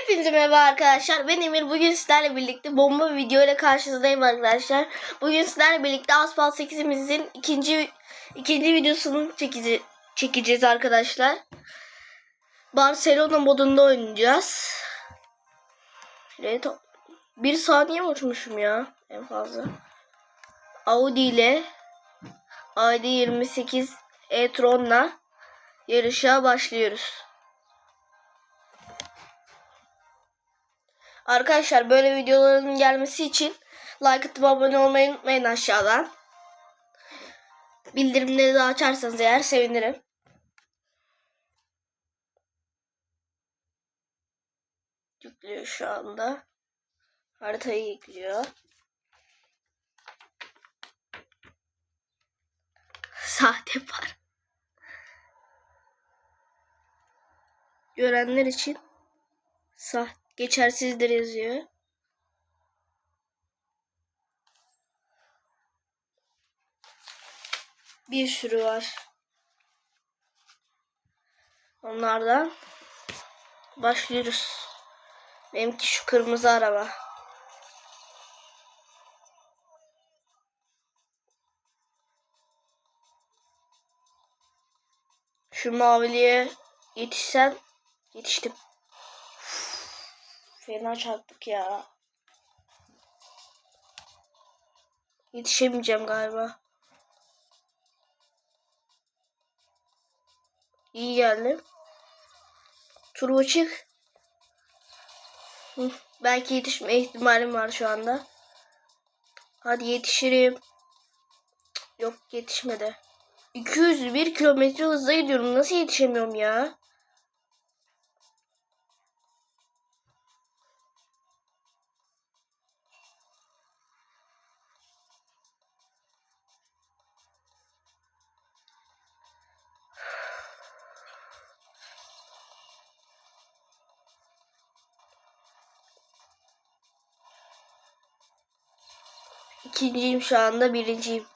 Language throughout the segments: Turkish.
Hepinize merhaba arkadaşlar. Ben Emir. Bugün sizlerle birlikte bomba bir video ile karşınızdayım arkadaşlar. Bugün sizlerle birlikte Asphalt 8'imizin ikinci ikinci videosunu çekici, çekeceğiz arkadaşlar. Barcelona modunda oynayacağız. Bir saniye mi uçmuşum ya en fazla. Audi ile Audi 28 e-tron'la yarışa başlıyoruz. Arkadaşlar böyle videoların gelmesi için like atıp abone olmayı unutmayın aşağıdan. Bildirimleri de açarsanız eğer sevinirim. Yüklüyor şu anda. Haritayı yüklüyor. Sahte par. Görenler için sah geçersizdir yazıyor. Bir sürü var. Onlardan başlıyoruz. Benimki şu kırmızı araba. Şu maviliğe yetişsem yetiştim. Fena çarptık ya. Yetişemeyeceğim galiba. İyi geldim. Turbo çık. Belki yetişme ihtimalim var şu anda. Hadi yetişirim. Yok yetişmedi. 201 kilometre hızla gidiyorum. Nasıl yetişemiyorum ya? İkinciyim şu anda birinciyim.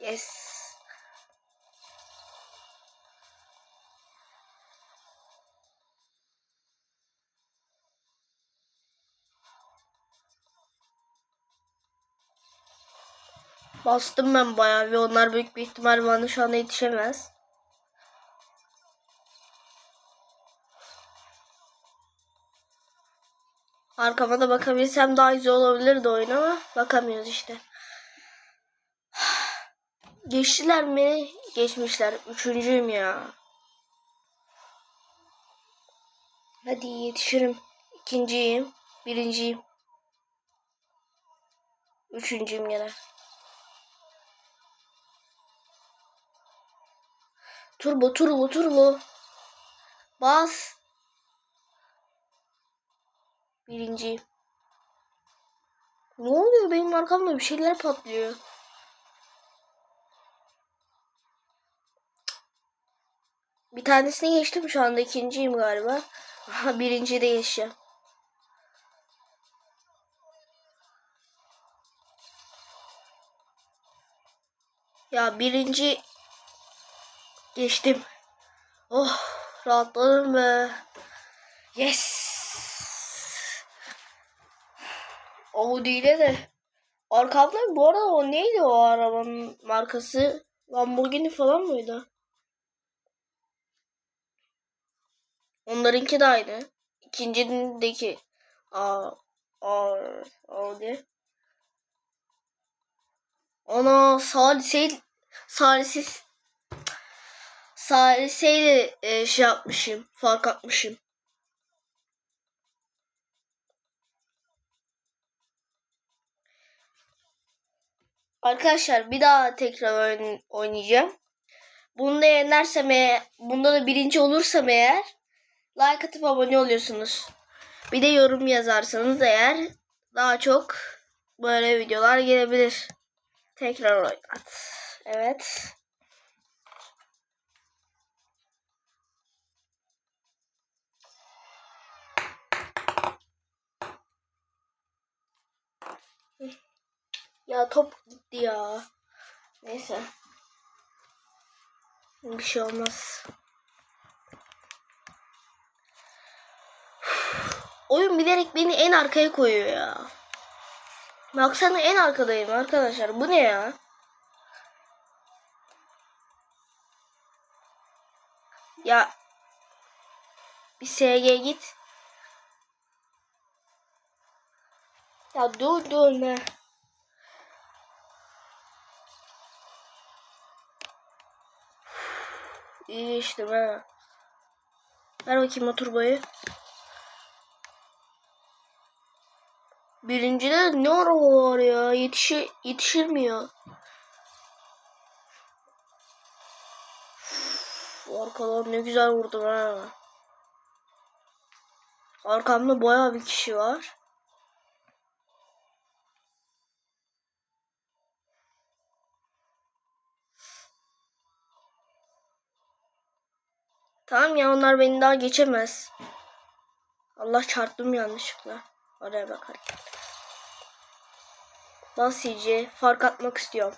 Yes. Bastım ben bayağı ve onlar büyük bir ihtimal bana şu anda yetişemez. Arkama da bakabilsem daha güzel olabilirdi oyun ama bakamıyoruz işte. Geçtiler mi? Geçmişler. Üçüncüyüm ya. Hadi yetişirim. İkinciyim. Birinciyim. Üçüncüyüm gene. Turbo turbo turbo. Bas. Birinciyim. Ne oluyor benim arkamda bir şeyler patlıyor. Bir tanesini geçtim şu anda ikinciyim galiba. Birinci de geçeceğim. Ya birinci geçtim. Oh rahatladım be. Yes. Audi ile de. Arkamda bu arada o neydi o arabanın markası? Lamborghini falan mıydı? Onlarınki de aynı. İkincindeki A A Audi. Ana salise salisiz saliseyle e, şey yapmışım. Fark atmışım. Arkadaşlar bir daha tekrar oyn- oynayacağım. Bunda yenersem eğer, bunda da birinci olursam eğer like atıp abone oluyorsunuz. Bir de yorum yazarsanız eğer daha çok böyle videolar gelebilir. Tekrar oynat. Evet. Ya top gitti ya. Neyse. Bir şey olmaz. Oyun bilerek beni en arkaya koyuyor ya. Baksana en arkadayım arkadaşlar. Bu ne ya? Ya bir SG git. Ya dur dur ne? İyi işte ha. Ver bakayım o turbayı. Birincide ne araba var ya? Yetişi yetişilmiyor. Üf, Arkadan ne güzel vurdum ha. Arkamda bayağı bir kişi var. Tamam ya onlar beni daha geçemez. Allah çarptım yanlışlıkla. Oraya bak CJ. Fark atmak istiyorum.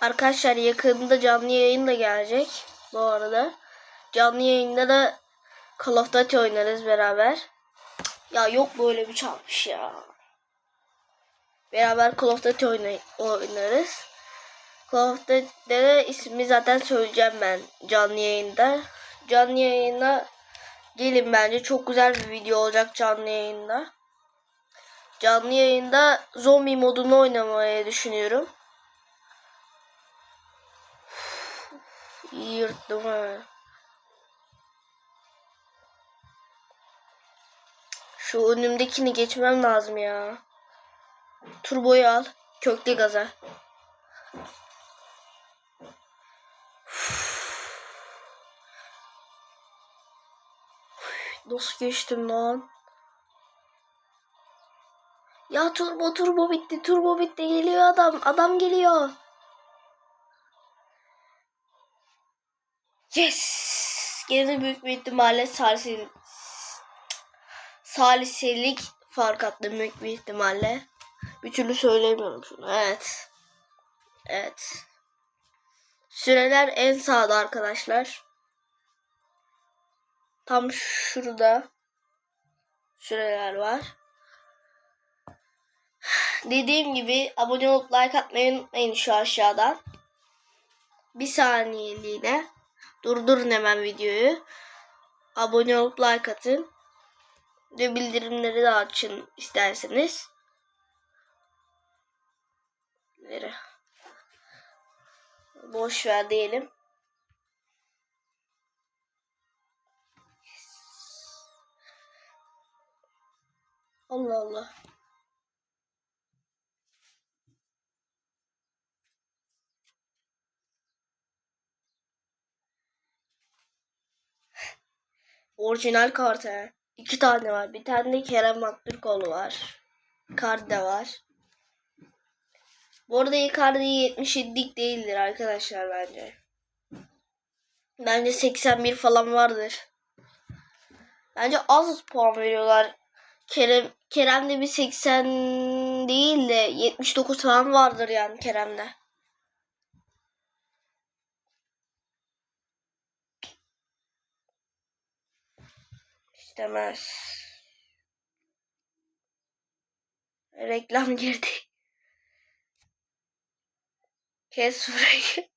Arkadaşlar yakında canlı yayın da gelecek bu arada. Canlı yayında da Call of Duty oynarız beraber. Ya yok böyle bir çarpış ya. Beraber Call of Duty oynarız. Call of Duty'de de ismi zaten söyleyeceğim ben canlı yayında. Canlı yayına gelin bence çok güzel bir video olacak canlı yayında. Canlı yayında zombi modunu oynamaya düşünüyorum. Yırttım ha. Şu önümdekini geçmem lazım ya. Turboyu al. Köklü gaza. Nasıl geçtim lan? Ya turbo turbo bitti. Turbo bitti. Geliyor adam. Adam geliyor. Yes. Gene büyük bir ihtimalle salsil saliselik fark attım büyük bir ihtimalle. Bir türlü söyleyemiyorum şunu. Evet. Evet. Süreler en sağda arkadaşlar. Tam şurada süreler var. Dediğim gibi abone olup like atmayı unutmayın şu aşağıdan. Bir saniyeliğine durdurun hemen videoyu. Abone olup like atın. Ve bildirimleri de açın isterseniz. Nere? Boş ver diyelim. Allah Allah. Orijinal kart he. İki tane var. Bir tane de Kerem Aktürkoğlu var. Kart da var. Bu arada Icardi 77'lik değildir arkadaşlar bence. Bence 81 falan vardır. Bence az puan veriyorlar. Kerem Kerem'de bir 80 değil de 79 falan vardır yani Kerem'de. İstemez. Reklam girdi. Kes burayı.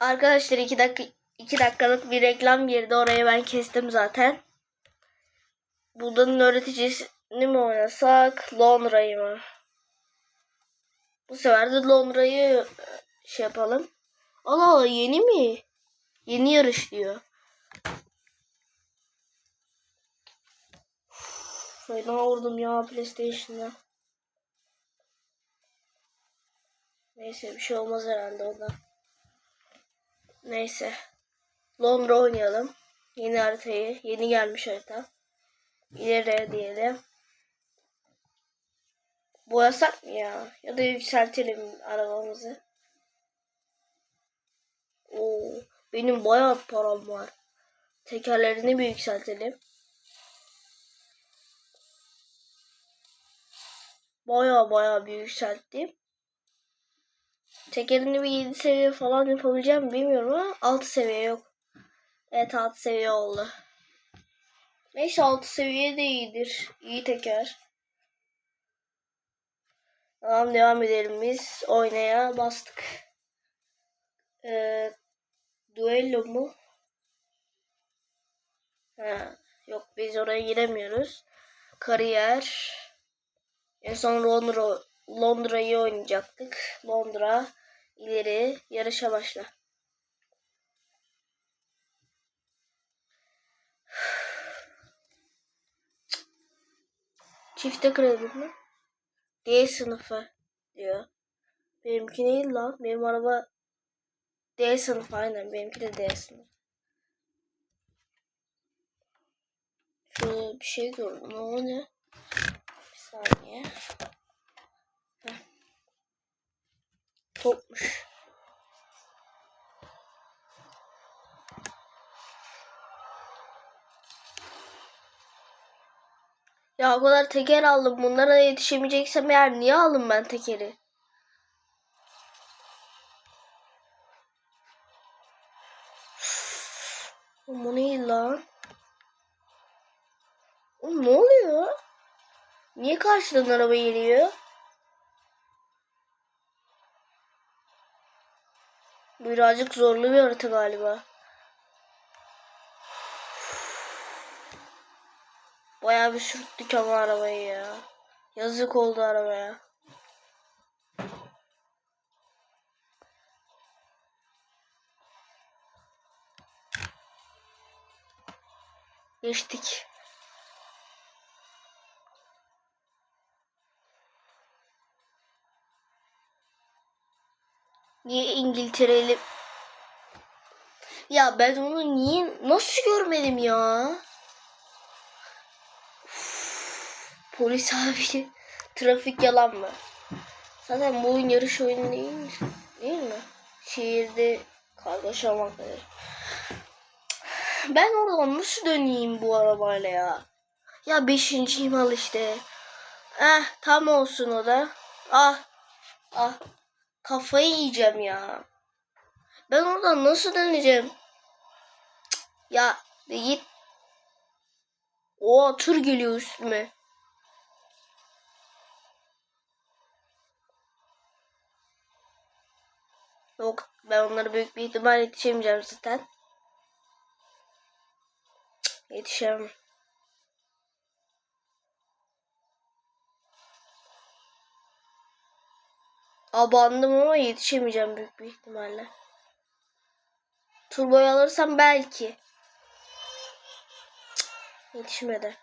Arkadaşlar iki dakika iki dakikalık bir reklam girdi. Orayı ben kestim zaten. Budanın öğreticisini mi oynasak? Londra'yı mı? Bu sefer de Londra'yı şey yapalım. Allah Allah yeni mi? Yeni yarış diyor. Fena vurdum ya PlayStation'da. Neyse bir şey olmaz herhalde ona. Neyse. Londra oynayalım. Yeni haritayı. Yeni gelmiş harita. İleri diyelim. Boyasak mı ya? Ya da yükseltelim arabamızı. Oo. Benim bayağı param var. Tekerlerini bir yükseltelim. Bayağı bayağı bir. Tekerini bir 7 seviye falan yapabileceğim bilmiyorum ama 6 seviye yok. Evet 6 seviye oldu. Neyse 6 seviye de iyidir. İyi teker. Tamam devam edelim biz. Oynaya bastık. Ee, duello mu? Ha, yok biz oraya giremiyoruz. Kariyer. En son Londra Londra'yı oynayacaktık. Londra ileri yarışa başla. Çifte kredi mi? D sınıfı diyor. Benimki değil lan. Benim araba D sınıfı aynen. Benimki de D sınıfı. Şöyle bir şey gördüm. O ne? Saniye. Topmuş. Ya o kadar teker aldım. Bunlara yetişemeyeceksem eğer niye aldım ben tekeri? Niye karşıdan araba geliyor? Birazcık zorlu bir harita galiba. Bayağı bir sürttük ama arabayı ya. Yazık oldu arabaya. Geçtik. Niye İngiltere'li... Ya ben onu niye... Nasıl görmedim ya? Polis abi. Trafik yalan mı? Zaten bu oyun yarış oyunu değil mi? Değil mi? Şehirde kargaşa olmaktadır. Ben oradan nasıl döneyim bu arabayla ya? Ya beşinciyim al işte. Eh tam olsun o da. Ah. Ah. Kafayı yiyeceğim ya. Ben oradan nasıl döneceğim? Ya git. O tır geliyor üstüme. Yok ben onlara büyük bir ihtimal yetişemeyeceğim zaten. Cık, Yetişemem. Abandım ama yetişemeyeceğim büyük bir ihtimalle. Turboyu alırsam belki. Yetişmedi.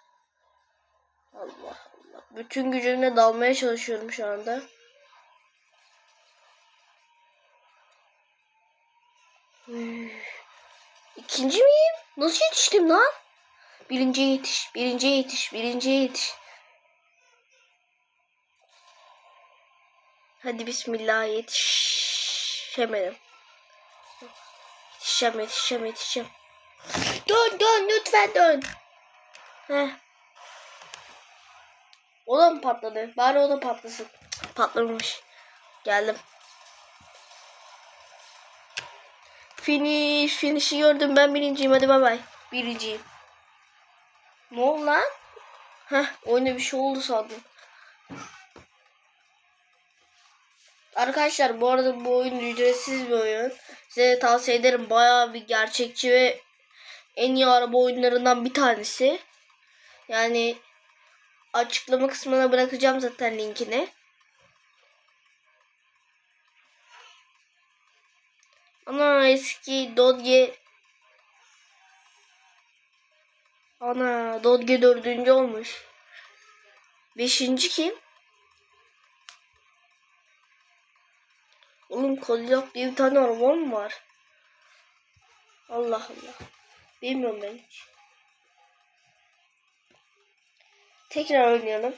Allah Allah. Bütün gücümle dalmaya çalışıyorum şu anda. İkinci miyim? Nasıl yetiştim lan? Birinciye yetiş, birinciye yetiş, birinciye yetiş. Hadi bismillah yetişemedim. Yetişeceğim, yetişeceğim, yetişeceğim. Dön, dön, lütfen dön. Heh. O da mı patladı? Bari o da patlasın. Cık, Patlamamış. Geldim. Finish, finish'i gördüm. Ben birinciyim. Hadi bay bay. Birinciyim. Ne oldu lan? Heh, oyuna bir şey oldu sandım. Arkadaşlar bu arada bu oyun ücretsiz bir oyun. Size tavsiye ederim. Bayağı bir gerçekçi ve en iyi araba oyunlarından bir tanesi. Yani açıklama kısmına bırakacağım zaten linkini. Ana eski Dodge Ana Dodge dördüncü olmuş. Beşinci kim? Oğlum Cadillac diye bir tane araba mı var? Allah Allah. Bilmiyorum ben hiç. Tekrar oynayalım.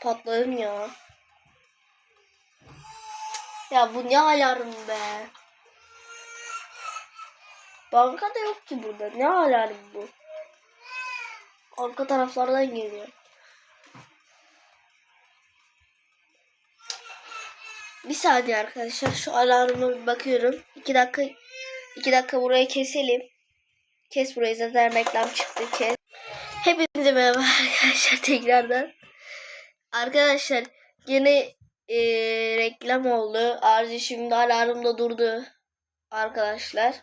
Patladım ya. Ya bu ne alarm be? Bankada yok ki burada. Ne alarm bu? Arka taraflardan geliyor. Saniye arkadaşlar. Şu alarma bir bakıyorum. İki dakika iki dakika burayı keselim. Kes burayı zaten reklam çıktı. Kes. Hepinize merhaba arkadaşlar tekrardan. Arkadaşlar yine eee, reklam oldu. Ayrıca şimdi alarm da durdu. Arkadaşlar.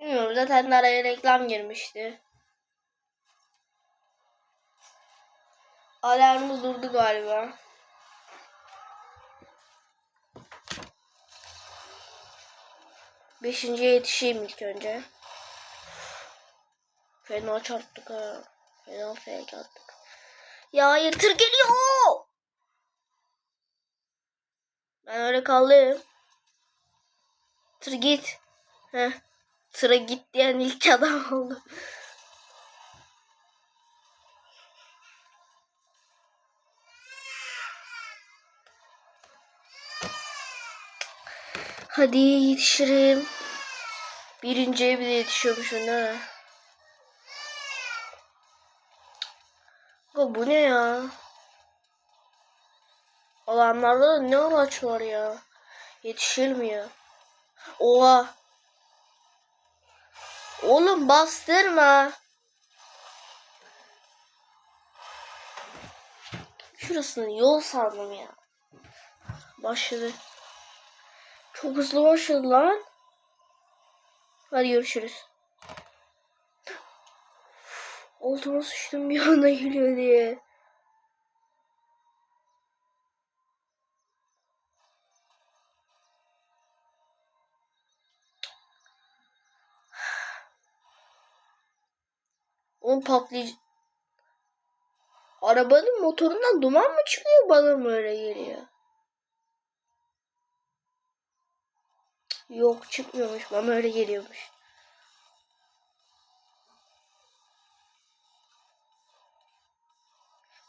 Bilmiyorum zaten araya reklam girmişti. Alarm da durdu galiba. Beşinciye yetişeyim ilk önce. Fena çarptık ha. Fena fake attık. Ya hayır tır geliyor. Ben öyle kaldım. Tır git. Heh. Tıra git diyen ilk adam oldu. Hadi yetişirim. Birinciye bile yetişiyormuşum ha. Aga bu ne ya? Alanlarda da ne araç var ya? Yetişilmiyor. Oha. Oğlum bastırma. Şurasını yol sandım ya. Başladı. Çok hızlı başladı lan. Hadi görüşürüz. Altıma sıçtım bir anda geliyor diye. Onun patlayıcı... Arabanın motorundan duman mı çıkıyor bana mı öyle geliyor? Yok çıkmıyormuş bana öyle geliyormuş.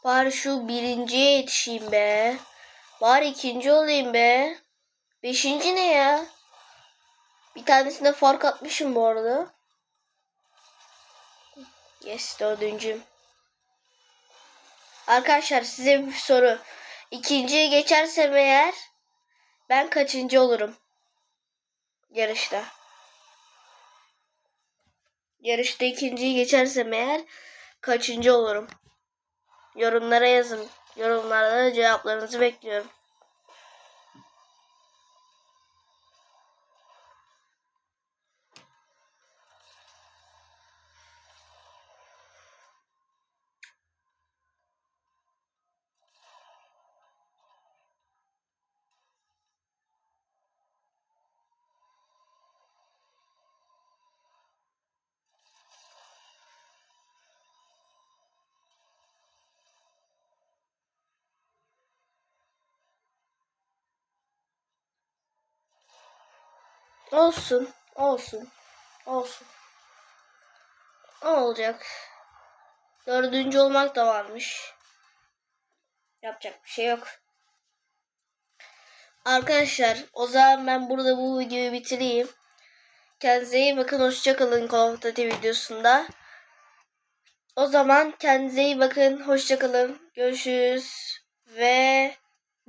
Bari şu birinciye yetişeyim be. Bari ikinci olayım be. Beşinci ne ya? Bir tanesinde fark atmışım bu arada. Yes dördüncüyüm. Arkadaşlar size bir soru. İkinciye geçersem eğer ben kaçıncı olurum? Yarışta. Yarışta ikinciyi geçersem eğer kaçıncı olurum? Yorumlara yazın. Yorumlarda da cevaplarınızı bekliyorum. Olsun. Olsun. Olsun. Ne olacak? Dördüncü olmak da varmış. Yapacak bir şey yok. Arkadaşlar o zaman ben burada bu videoyu bitireyim. Kendinize iyi bakın. Hoşçakalın Call of Duty videosunda. O zaman kendinize iyi bakın. Hoşçakalın. Görüşürüz. Ve